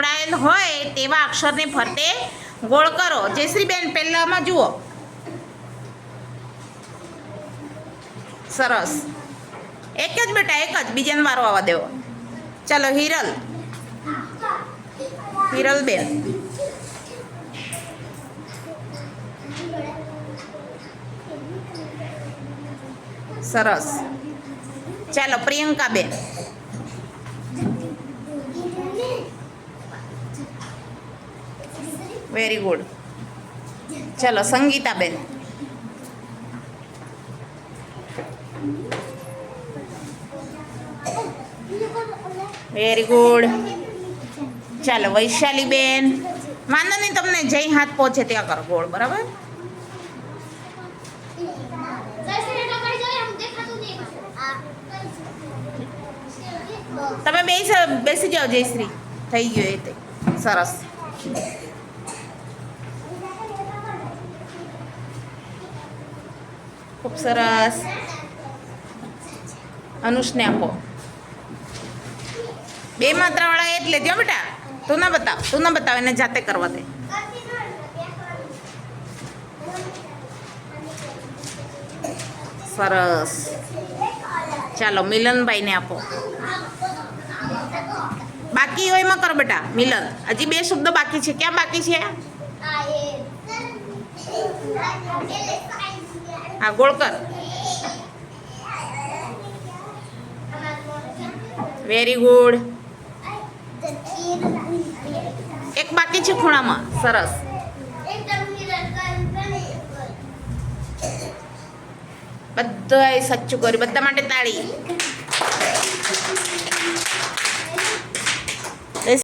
જોડાયેલ હોય તેવા અક્ષરને ફરતે ગોળ કરો. જયશ્રીબેન પહેલામાં જુઓ. સરસ. એક જ બેટા, એક જ. બીજાને મારો આવવા દેવો. ચાલો, હિરલ. હિરલ બેન સરસ. ચાલો પ્રિયંકા વેરી ગુડ ચાલો સંગીતાબેન વેરી ગુડ ચાલો વૈશાલીબેન વાંધો નહીં, તમને જય હાથ પહોંચે ત્યાં કરો, ગોળ, બરાબર? તમે બેસી જાઓ, જયશ્રી. થઈ ગયો એ તે. સરસ. ખૂબ સરસ. અનુષને આપો. બે માત્રાવાળા એટલે લેજો બેટા. તું ના બતાવ, તું ના બતાવ, એને જાતે કરવા દે. સરસ. ચાલો, મિલનભાઈને આપો. બાકી હોય એમાં કરો બેટા, મિલન. હજી બે શબ્દ બાકી છે. ક્યાં બાકી છે? હા, ગોળ કર. વેરી ગુડ એક બાકી છે ખૂણામાં. સરસ. બધાએ સાચું કર્યું. બધા માટે તાળી.